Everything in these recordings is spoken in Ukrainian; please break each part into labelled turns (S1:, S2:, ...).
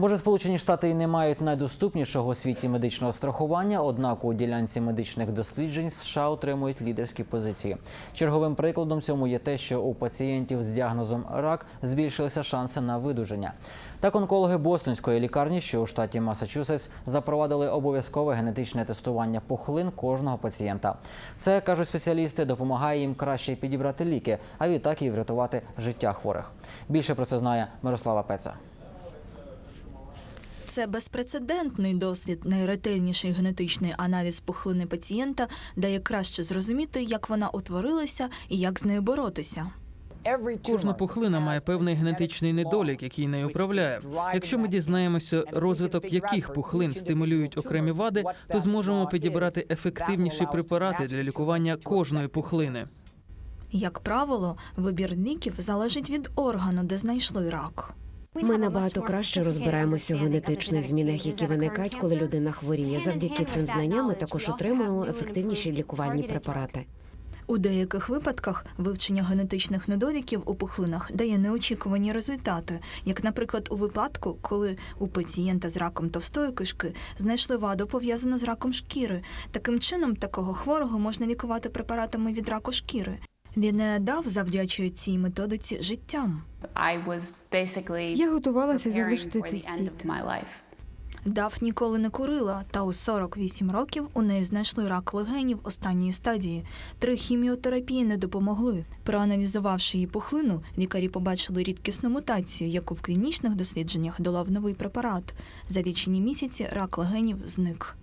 S1: Може, Сполучені Штати і не мають найдоступнішого у світі медичного страхування, однак у ділянці медичних досліджень США отримують лідерські позиції. Черговим прикладом цьому є те, що у пацієнтів з діагнозом рак збільшилися шанси на видужання. Так, онкологи Бостонської лікарні, що у штаті Масачусетс, запровадили обов'язкове генетичне тестування пухлин кожного пацієнта. Це кажуть спеціалісти, допомагає їм краще підібрати ліки, а відтак і врятувати життя хворих. Більше про це знає Мирослава Пеца.
S2: Це безпрецедентний досвід. Найретельніший генетичний аналіз пухлини пацієнта дає краще зрозуміти, як вона утворилася і як з нею боротися.
S3: Кожна пухлина має певний генетичний недолік, який нею управляє. Якщо ми дізнаємося, розвиток яких пухлин стимулюють окремі вади, то зможемо підібрати ефективніші препарати для лікування кожної пухлини.
S2: Як правило, вибір ліків залежить від органу, де знайшли рак.
S4: Ми набагато краще розбираємося в генетичних змінах, які виникають, коли людина хворіє. Завдяки цим знанням ми також отримуємо ефективніші лікувальні препарати.
S2: У деяких випадках вивчення генетичних недоліків у пухлинах дає неочікувані результати, як, наприклад, у випадку, коли у пацієнта з раком товстої кишки знайшли ваду пов'язану з раком шкіри. Таким чином, такого хворого можна лікувати препаратами від раку шкіри. Лінея Дав завдячує цій методиці життям.
S5: Я готувалася залишити цей світ.
S2: Дав ніколи не курила, та у 48 років у неї знайшли рак легенів останньої стадії. Три хіміотерапії не допомогли. Проаналізувавши її пухлину, лікарі побачили рідкісну мутацію, яку в клінічних дослідженнях долав новий препарат. За лічені місяці рак легенів зник.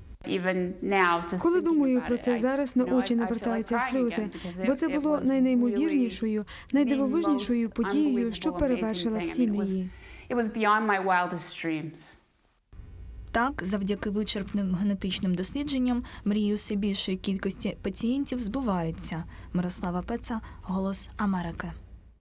S5: Коли думаю про це зараз, на очі навертаються сльози, бо це було найнеймовірнішою, найдивовижнішою подією, що перевершила всі мрії.
S2: Так, завдяки вичерпним генетичним дослідженням, мрії все більшої кількості пацієнтів збуваються. Мирослава Пеца, Голос Америки.